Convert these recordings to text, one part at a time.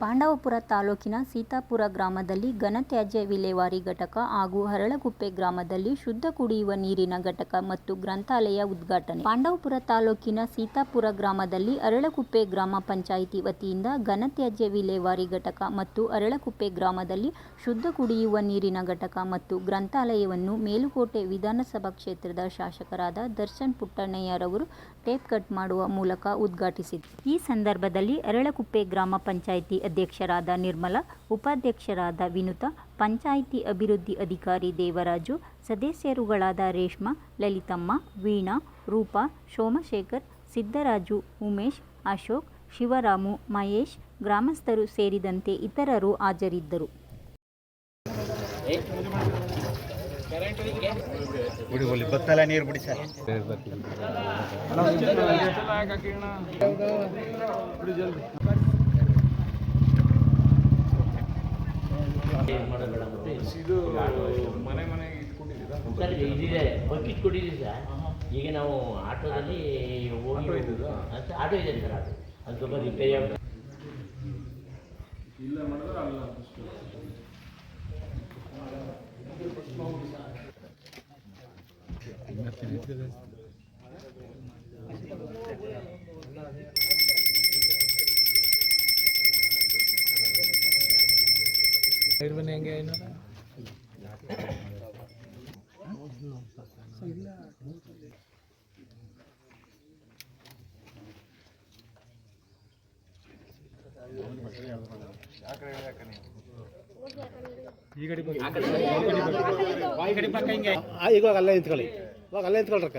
ಪಾಂಡವಪುರ ತಾಲೂಕಿನ ಸೀತಾಪುರ ಗ್ರಾಮದಲ್ಲಿ ಘನತ್ಯಾಜ್ಯ ವಿಲೇವಾರಿ ಘಟಕ ಹಾಗೂ ಹರಳಗುಪ್ಪೆ ಗ್ರಾಮದಲ್ಲಿ ಶುದ್ಧ ಕುಡಿಯುವ ನೀರಿನ ಘಟಕ ಮತ್ತು ಗ್ರಂಥಾಲಯ ಉದ್ಘಾಟನೆ. ಪಾಂಡವಪುರ ತಾಲೂಕಿನ ಸೀತಾಪುರ ಗ್ರಾಮದಲ್ಲಿ ಅರಳಕುಪ್ಪೆ ಗ್ರಾಮ ಪಂಚಾಯಿತಿ ವತಿಯಿಂದ ಘನತ್ಯಾಜ್ಯ ವಿಲೇವಾರಿ ಘಟಕ ಮತ್ತು ಅರಳಕುಪ್ಪೆ ಗ್ರಾಮದಲ್ಲಿ ಶುದ್ಧ ಕುಡಿಯುವ ನೀರಿನ ಘಟಕ ಮತ್ತು ಗ್ರಂಥಾಲಯವನ್ನು ಮೇಲುಕೋಟೆ ವಿಧಾನಸಭಾ ಕ್ಷೇತ್ರದ ಶಾಸಕರಾದ ದರ್ಶನ್ ಪುಟ್ಟಣ್ಣಯ್ಯರವರು ಟೇಪ್ ಕಟ್ ಮಾಡುವ ಮೂಲಕ ಉದ್ಘಾಟಿಸಿದರು. ಈ ಸಂದರ್ಭದಲ್ಲಿ ಅರಳಕುಪ್ಪೆ ಗ್ರಾಮ ಪಂಚಾಯಿತಿ ಅಧ್ಯಕ್ಷರಾದ ನಿರ್ಮಲಾ, ಉಪಾಧ್ಯಕ್ಷರಾದ ವಿನುತಾ, ಪಂಚಾಯಿತಿ ಅಭಿವೃದ್ಧಿ ಅಧಿಕಾರಿ ದೇವರಾಜು, ಸದಸ್ಯರುಗಳಾದ ರೇಷ್ಮಾ, ಲಲಿತಮ್ಮ, ವೀಣಾ, ರೂಪಾ, ಸೋಮಶೇಖರ್, ಸಿದ್ದರಾಜು, ಉಮೇಶ್, ಅಶೋಕ್, ಶಿವರಾಮು, ಮಹೇಶ್, ಗ್ರಾಮಸ್ಥರು ಸೇರಿದಂತೆ ಇತರರು ಹಾಜರಿದ್ದರು. ನೀರು ಇದು ಮನೆ ಮನೆಗೆ ಇಟ್ಕೊಂಡಿದ್ದೀರಾ? ಸರ್ ಇದಿದೆ. ಬಕೆಟ್ ಕೊಟ್ಟಿದ್ದೀವಿ ಸರ್ ಈಗ ನಾವು ಆಟೋದಲ್ಲಿ ಹೋಗಿ ಆಟೋ ಇದ್ದದ್ದಾ? ಅದು ಆಟೋ ಇದೆ ಸರ್ ಆಟೋ ಅದು ಸ್ವಲ್ಪ ರಿಪೇರಿ ಆಗ ಇಲ್ಲ ಮಾಡಿದ್ರೆ ಅಲ್ಲ ಫಸ್ಟ್ ಇವಾಗ ಅಲ್ಲೇ ನಿಂತ್ಕೊಳ್ಳಿ. ಇವಾಗ ಅಲ್ಲೇ ನಿಂತ್ಕೊಳ್ರಕ್ಕ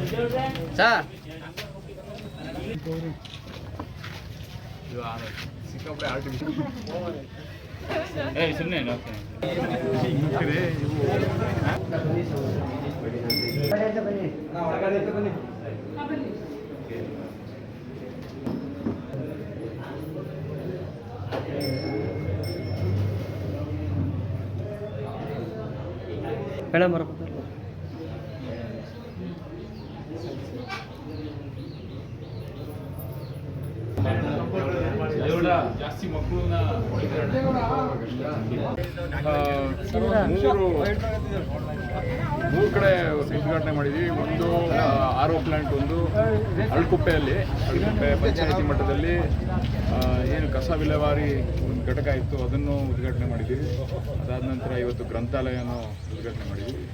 ಯೂಸ್ ಮೇಡಮ್ ಆರ್ಟಿಫಿಷಿಯಲ್ ಜಾಸ್ತಿ ಮಕ್ಕಳನ್ನ ಮೂರು ಮೂರು ಕಡೆ ಉದ್ಘಾಟನೆ ಮಾಡಿದ್ವಿ. ಒಂದು ಆರೋ ಪ್ಲಾಂಟ್ ಒಂದು ಅಳ್ಕುಪ್ಪೆಯಲ್ಲಿ, ಅಳ್ಕುಪ್ಪೆ ಪಂಚಾಯತಿ ಮಟ್ಟದಲ್ಲಿ ಏನು ಕಸ ವಿಲೇವಾರಿ ಒಂದು ಘಟಕ ಇತ್ತು, ಅದನ್ನು ಉದ್ಘಾಟನೆ ಮಾಡಿದ್ದೀವಿ ಅದಾದ ನಂತರ ಇವತ್ತು ಗ್ರಂಥಾಲಯನೂ ಉದ್ಘಾಟನೆ ಮಾಡಿದ್ವಿ.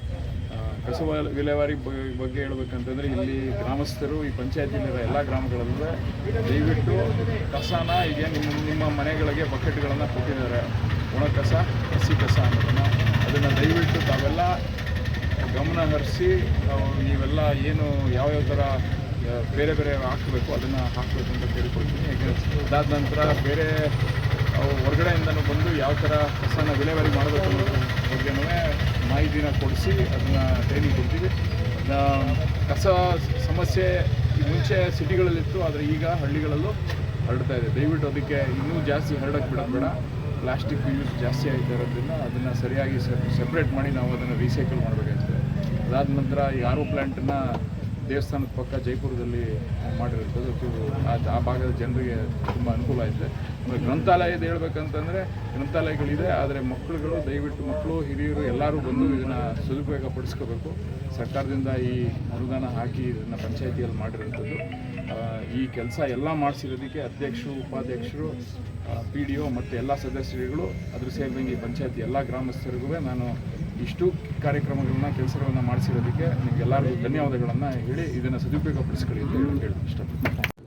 ಕಸ ವಿಲೇವಾರಿ ಬಗ್ಗೆ ಹೇಳ್ಬೇಕಂತಂದರೆ ಇಲ್ಲಿ ಗ್ರಾಮಸ್ಥರು ಈ ಪಂಚಾಯತಿಲಿರೋ ಎಲ್ಲ ಗ್ರಾಮಗಳಲ್ಲೂ ದಯವಿಟ್ಟು ಕಸನ ಈಗ ನಿಮ್ಮ ನಿಮ್ಮ ಮನೆಗಳಿಗೆ ಬಕೆಟ್ಗಳನ್ನು ಕೊಟ್ಟಿದ್ದಾರೆ. ಒಣ ಕಸ ಹಸಿ ಕಸ ಅನ್ನೋದನ್ನು ಅದನ್ನು ದಯವಿಟ್ಟು ತಾವೆಲ್ಲ ಗಮನ ಹರಿಸಿ ನಾವು ನೀವೆಲ್ಲ ಏನು ಯಾವ್ಯಾವ ಥರ ಆ, ಬೇರೆ ಬೇರೆ ಹಾಕಬೇಕು ಅದನ್ನು ಹಾಕಬೇಕು ಅಂತ ಕೇಳ್ಕೊಳ್ತೀನಿ. ಅದಾದ ನಂತರ ಬೇರೆ ಹೊರಗಡೆಯಿಂದನೂ ಬಂದು ಯಾವ ಥರ ಕಸನ ವಿಲೇವಾರಿ ಮಾಡಬೇಕು ಅನ್ನೋದ್ರ ಬಗ್ಗೆನೂ ಮಾಹಿತಿನ ಕೊಡಿಸಿ ಅದನ್ನು ಟ್ರೈನಿಂಗ್ ಕೊಡ್ತೀವಿ. ಕಸ ಸಮಸ್ಯೆ ಮುಂಚೆ ಸಿಟಿಗಳಲ್ಲಿತ್ತು, ಆದರೆ ಈಗ ಹಳ್ಳಿಗಳಲ್ಲೂ ಹರಡ್ತಾ ಇದೆ. ದಯವಿಟ್ಟು ಅದಕ್ಕೆ ಇನ್ನೂ ಜಾಸ್ತಿ ಹರಡಕ್ಕೆ ಬಿಡಬೇಡ ಬೇಡ. ಪ್ಲಾಸ್ಟಿಕ್ ಯೂಸ್ ಜಾಸ್ತಿ ಆಗ್ತಾ ಇರೋದ್ರಿಂದ ಅದನ್ನು ಸರಿಯಾಗಿ ಸೆಪ್ರೇಟ್ ಮಾಡಿ ನಾವು ಅದನ್ನು ರೀಸೈಕಲ್ ಮಾಡಬೇಕಾಗ್ತದೆ ಅದಾದ ನಂತರ ಈ ಆರೋ ಪ್ಲ್ಯಾಂಟನ್ನು ದೇವಸ್ಥಾನದ ಪಕ್ಕ ಜೈಪುರದಲ್ಲಿ ಮಾಡಿರೋದು. ಅದು ಆ ಭಾಗದ ಜನರಿಗೆ ತುಂಬ ಅನುಕೂಲ ಆಯಿತು ಗ್ರಂಥಾಲಯದ ಹೇಳ್ಬೇಕಂತಂದರೆ ಗ್ರಂಥಾಲಯಗಳಿದೆ, ಆದರೆ ಮಕ್ಕಳುಗಳು, ದಯವಿಟ್ಟು ಮಕ್ಕಳು, ಹಿರಿಯರು, ಎಲ್ಲರೂ ಬಂದು ಇದನ್ನು ಸದುಪಯೋಗ ಪಡಿಸ್ಕೋಬೇಕು ಸರ್ಕಾರದಿಂದ ಈ ಅನುದಾನ ಹಾಕಿ ಇದನ್ನು ಪಂಚಾಯತಿಯಲ್ಲಿ ಮಾಡಿರೋಂಥದ್ದು. ಈ ಕೆಲಸ ಎಲ್ಲ ಮಾಡಿಸಿರೋದಕ್ಕೆ ಅಧ್ಯಕ್ಷರು, ಉಪಾಧ್ಯಕ್ಷರು ಪಿ ಡಿ ಒ ಮತ್ತು ಎಲ್ಲ ಸದಸ್ಯರುಗಳು, ಅದ್ರ ಸೇರಿದಂಗೆ ಈ ಪಂಚಾಯತಿ ಎಲ್ಲ ಗ್ರಾಮಸ್ಥರಿಗೂ ನಾನು ಇಷ್ಟು ಕಾರ್ಯಕ್ರಮಗಳನ್ನ, ಕೆಲಸಗಳನ್ನು ಮಾಡಿಸಿರೋದಕ್ಕೆ ನಿಮಗೆಲ್ಲರಿಗೂ ಧನ್ಯವಾದಗಳನ್ನು ಹೇಳಿ ಇದನ್ನು ಸದುಪಯೋಗ ಪಡಿಸ್ಕೊಳ್ಳಿ ಅಂತ ಹೇಳಿ ಇಷ್ಟಪಡ್ತೀನಿ.